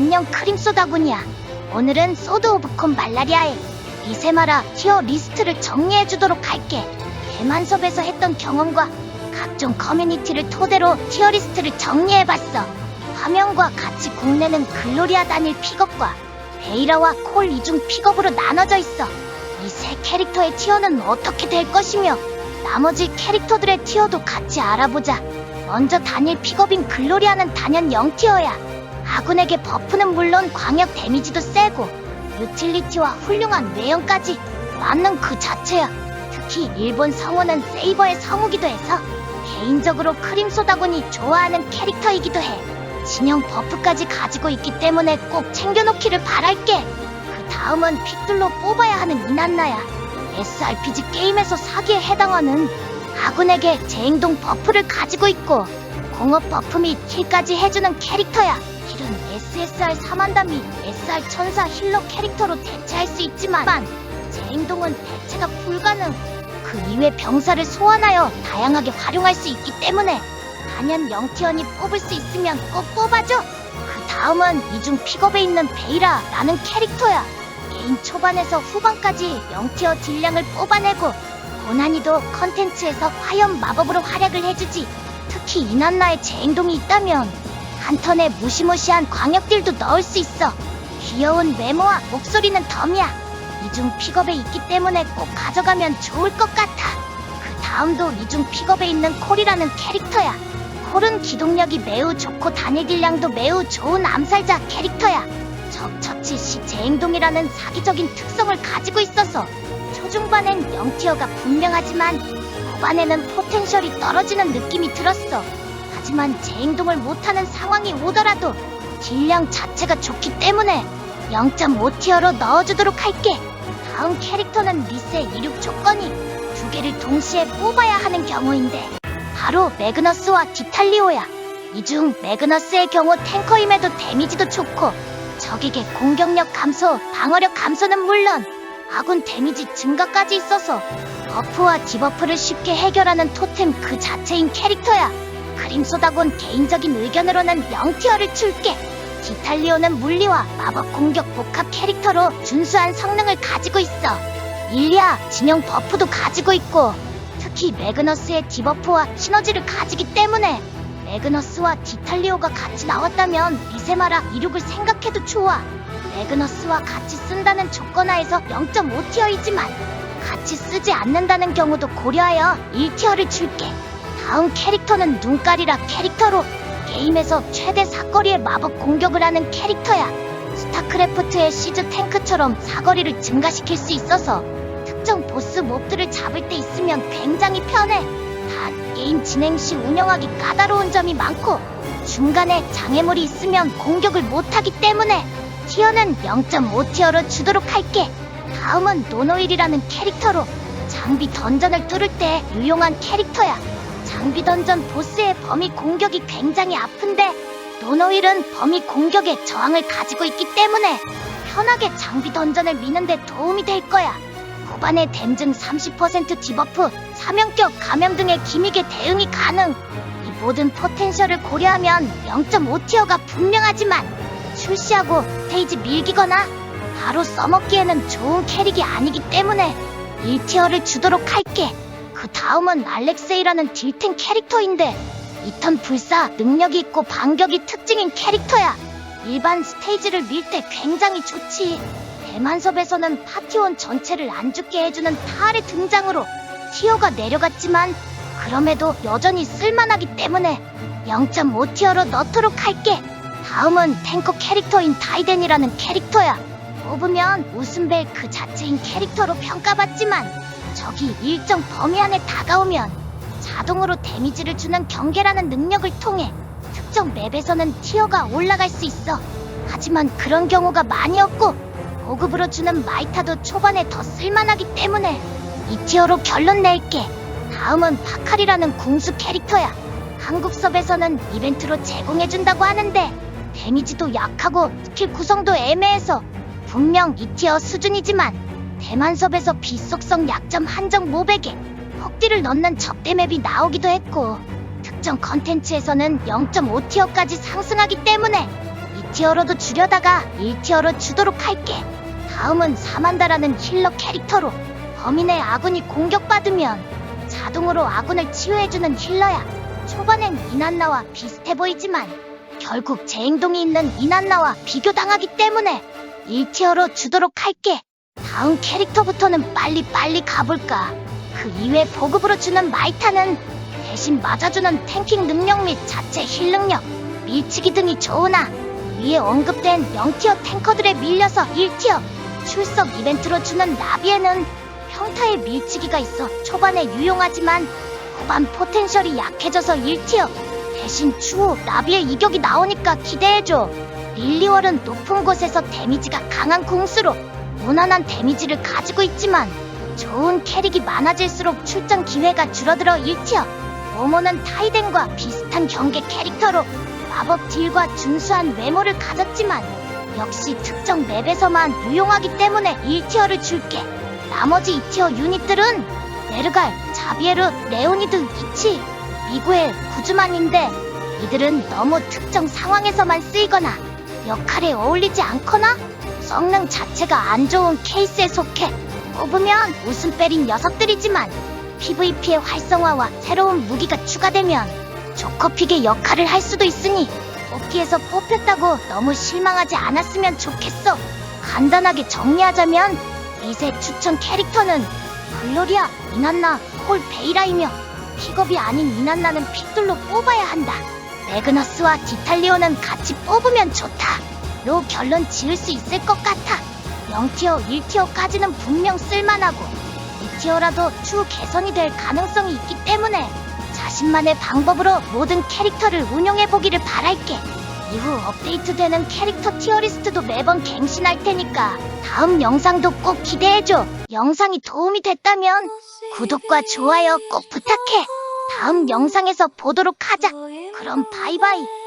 안녕 크림소다군이야. 오늘은 소드 오브 콘 말라리아의 리세마라 티어 리스트를 정리해주도록 할게. 대만섭에서 했던 경험과 각종 커뮤니티를 토대로 티어 리스트를 정리해봤어. 화면과 같이 국내는 글로리아 단일 픽업과 베이라와 콜 이중 픽업으로 나눠져 있어. 이 세 캐릭터의 티어는 어떻게 될 것이며 나머지 캐릭터들의 티어도 같이 알아보자. 먼저 단일 픽업인 글로리아는 단연 0티어야. 아군에게 버프는 물론 광역 데미지도 세고 유틸리티와 훌륭한 외형까지 맞는 그 자체야. 특히 일본 성우는 세이버의 성우기도 해서 개인적으로 크림소다군이 좋아하는 캐릭터이기도 해. 진영 버프까지 가지고 있기 때문에 꼭 챙겨놓기를 바랄게. 그 다음은 픽들로 뽑아야 하는 이난나야. SRPG 게임에서 사기에 해당하는 아군에게 재행동 버프를 가지고 있고 공업 버프 및 힐까지 해주는 캐릭터야. 힐은 SSR 3한다 및 SR 천사 힐러 캐릭터로 대체할 수 있지만 재행동은 대체가 불가능. 그 이외 병사를 소환하여 다양하게 활용할 수 있기 때문에 단연 0티언이 뽑을 수 있으면 꼭 뽑아줘. 그 다음은 이중 픽업에 있는 베이라라는 캐릭터야. 게임 초반에서 후반까지 0티어 딜량을 뽑아내고 고난이도 컨텐츠에서 화염 마법으로 활약을 해주지. 특히 이난나의 재행동이 있다면 한 턴에 무시무시한 광역딜도 넣을 수 있어. 귀여운 외모와 목소리는 덤이야. 이중 픽업에 있기 때문에 꼭 가져가면 좋을 것 같아. 그 다음도 이중 픽업에 있는 콜이라는 캐릭터야. 콜은 기동력이 매우 좋고 단일 딜량도 매우 좋은 암살자 캐릭터야. 적 처치 시 재행동이라는 사기적인 특성을 가지고 있어서 초중반엔 0티어가 분명하지만 후반에는 포텐셜이 떨어지는 느낌이 들었어. 하지만 재행동을 못하는 상황이 오더라도 딜량 자체가 좋기 때문에 0.5티어로 넣어주도록 할게. 다음 캐릭터는 리세 이륙 조건이 두 개를 동시에 뽑아야 하는 경우인데 바로 매그너스와 디탈리오야. 이 중 매그너스의 경우 탱커임에도 데미지도 좋고 적에게 공격력 감소, 방어력 감소는 물론 아군 데미지 증가까지 있어서 버프와 디버프를 쉽게 해결하는 토템 그 자체인 캐릭터야. 크림소다곤 개인적인 의견으로는 0티어를 줄게. 디탈리오는 물리와 마법 공격 복합 캐릭터로 준수한 성능을 가지고 있어. 일리아 진영 버프도 가지고 있고 특히 매그너스의 디버프와 시너지를 가지기 때문에 매그너스와 디탈리오가 같이 나왔다면 리세마라 이륙을 생각해도 좋아. 매그너스와 같이 쓴다는 조건하에서 0.5티어이지만 같이 쓰지 않는다는 경우도 고려하여 1티어를 줄게. 다음 캐릭터는 눈깔이라 캐릭터로 게임에서 최대 사거리의 마법 공격을 하는 캐릭터야. 스타크래프트의 시즈 탱크처럼 사거리를 증가시킬 수 있어서 특정 보스 몹들을 잡을 때 있으면 굉장히 편해. 단 게임 진행 시 운영하기 까다로운 점이 많고 중간에 장애물이 있으면 공격을 못하기 때문에 티어는 0.5티어로 주도록 할게. 다음은 노노일이라는 캐릭터로 장비 던전을 뚫을 때 유용한 캐릭터야. 장비 던전 보스의 범위 공격이 굉장히 아픈데 노노일은 범위 공격에 저항을 가지고 있기 때문에 편하게 장비 던전을 미는데 도움이 될 거야. 후반에 댐증 30% 디버프, 사명격 감염 등의 기믹에 대응이 가능. 이 모든 포텐셜을 고려하면 0.5티어가 분명하지만 출시하고 스테이지 밀기거나 바로 써먹기에는 좋은 캐릭이 아니기 때문에 1티어를 주도록 할게. 그 다음은 알렉세이라는 딜탱 캐릭터인데 이 턴 불사 능력이 있고 반격이 특징인 캐릭터야. 일반 스테이지를 밀 때 굉장히 좋지. 대만섭에서는 파티원 전체를 안 죽게 해주는 타알의 등장으로 티어가 내려갔지만 그럼에도 여전히 쓸만하기 때문에 0.5티어로 넣도록 할게. 다음은 탱커 캐릭터인 다이덴이라는 캐릭터야. 뽑으면 웃음벨 그 자체인 캐릭터로 평가받지만 적이 일정 범위 안에 다가오면 자동으로 데미지를 주는 경계라는 능력을 통해 특정 맵에서는 티어가 올라갈 수 있어. 하지만 그런 경우가 많이 없고 보급으로 주는 마이타도 초반에 더 쓸만하기 때문에 이 티어로 결론 낼게. 다음은 파칼이라는 궁수 캐릭터야. 한국 섭에서는 이벤트로 제공해준다고 하는데 데미지도 약하고 스킬 구성도 애매해서 분명 2티어 수준이지만 대만섭에서 비속성 약점 한정 모백에 헉디를 넣는 접대 맵이 나오기도 했고 특정 컨텐츠에서는 0.5티어까지 상승하기 때문에 2티어로도 주려다가 1티어로 주도록 할게. 다음은 사만다라는 힐러 캐릭터로 범인의 아군이 공격받으면 자동으로 아군을 치유해주는 힐러야. 초반엔 이난나와 비슷해 보이지만 결국 제 행동이 있는 이난나와 비교당하기 때문에 1티어로 주도록 할게. 다음 캐릭터부터는 빨리 빨리 가볼까. 그 이외 보급으로 주는 마이타는 대신 맞아주는 탱킹 능력 및 자체 힐 능력, 밀치기 등이 좋으나 위에 언급된 0티어 탱커들에 밀려서 1티어 출석 이벤트로 주는 나비에는 평타의 밀치기가 있어 초반에 유용하지만 후반 포텐셜이 약해져서 1티어 대신 추후 나비의 이격이 나오니까 기대해줘 릴리월은 높은 곳에서 데미지가 강한 궁수로 무난한 데미지를 가지고 있지만 좋은 캐릭이 많아질수록 출전 기회가 줄어들어 1티어 모모는 타이덴과 비슷한 경계 캐릭터로 마법 딜과 준수한 외모를 가졌지만 역시 특정 맵에서만 유용하기 때문에 1티어를 줄게. 나머지 2티어 유닛들은 네르갈, 자비에르, 레오니드, 이치, 미구엘, 구즈만인데 이들은 너무 특정 상황에서만 쓰이거나 역할에 어울리지 않거나 성능 자체가 안 좋은 케이스에 속해 뽑으면 웃음 빼린 녀석들이지만 PVP의 활성화와 새로운 무기가 추가되면 조커픽의 역할을 할 수도 있으니 뽑기에서 뽑혔다고 너무 실망하지 않았으면 좋겠어. 간단하게 정리하자면 미세 추천 캐릭터는 글로리아, 이난나, 콜 베이라이며 픽업이 아닌 이난나는 픽들로 뽑아야 한다. 매그너스와 디탈리오는 같이 뽑으면 좋다. 로 결론 지을 수 있을 것 같아. 0티어, 1티어까지는 분명 쓸만하고 2티어라도 추후 개선이 될 가능성이 있기 때문에 자신만의 방법으로 모든 캐릭터를 운용해보기를 바랄게. 이후 업데이트되는 캐릭터 티어 리스트도 매번 갱신할 테니까 다음 영상도 꼭 기대해줘. 영상이 도움이 됐다면 구독과 좋아요 꼭 부탁해. 다음 영상에서 보도록 하자. 그럼 바이바이.